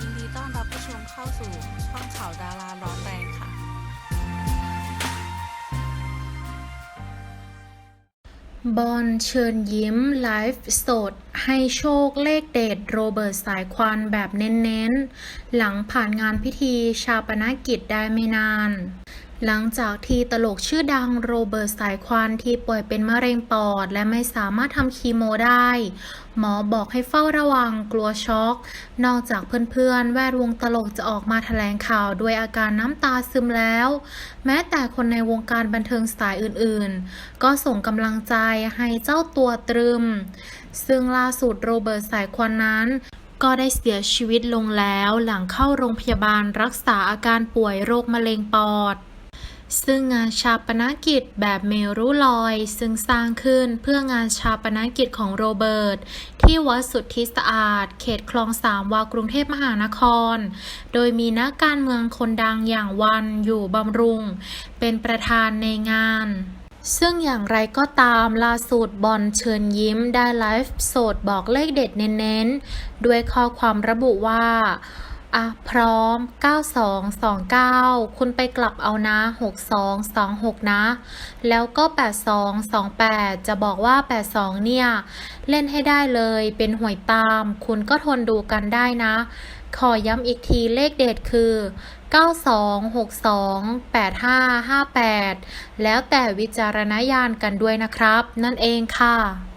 ยินดีต้อนรับผู้ชมเข้าสู่ช่องข่าวดาราร้อนแรงค่ะ บอลเชิญยิ้ม ไลฟ์สด ให้โชคเลขเด็ดโรเบิร์ตสายควันแบบเน้นๆ หลังผ่านงานพิธีชาปนกิจได้ไม่นาน หลังจากที่ตลกชื่อดังโรเบิร์ตสายควันที่ป่วยเป็นมะเร็งปอด และไม่สามารถทำคีโมได้ หมอบอกให้เฝ้าระวังกลัวช็อก นอกจากเพื่อนๆ แวดวงตลกจะออกมาแถลงข่าวด้วยอาการน้ำตาซึมแล้ว แม้แต่คนในวงการบันเทิงสายอื่นๆ ก็ส่งกำลังใจให้เจ้าตัวตรึม ซึ่งล่าสุดโรเบิร์ตสายควันนั้นก็ได้เสียชีวิตลงแล้วหลังเข้าโรงพยาบาลรักษาอาการป่วยโรคมะเร็งปอด ซึ่งงานชาปนกิจแบบเมรุลอย ซึ่งสร้างขึ้นเพื่องานชาปนกิจของโรเบิร์ต ที่วัดสุทธิสะอาด เขตคลองสามวากรุงเทพมหานคร โดยมีนักการเมืองคนดังอย่างวันอยู่บำรุง เป็นประธานในงานซึ่งอย่างไรก็ตามล่าสุดบอลเชิญยิ้มได้ไลฟ์สดบอกเลขเด็ดเน้นๆ ด้วยข้อความระบุว่า อะพร้อม 9229 คุณไปกลับเอานะ 6226 นะ แล้วก็ 8228 จะบอกว่า 82 เนี่ย เล่นให้ได้เลยเป็นหวยตาม คุณก็ทนดูกันได้นะ ขอย้ำอีกทีเลขเด็ดคือ 9262 8558 แล้วแต่วิจารณญาณกันด้วยนะครับ นั่นเองค่ะ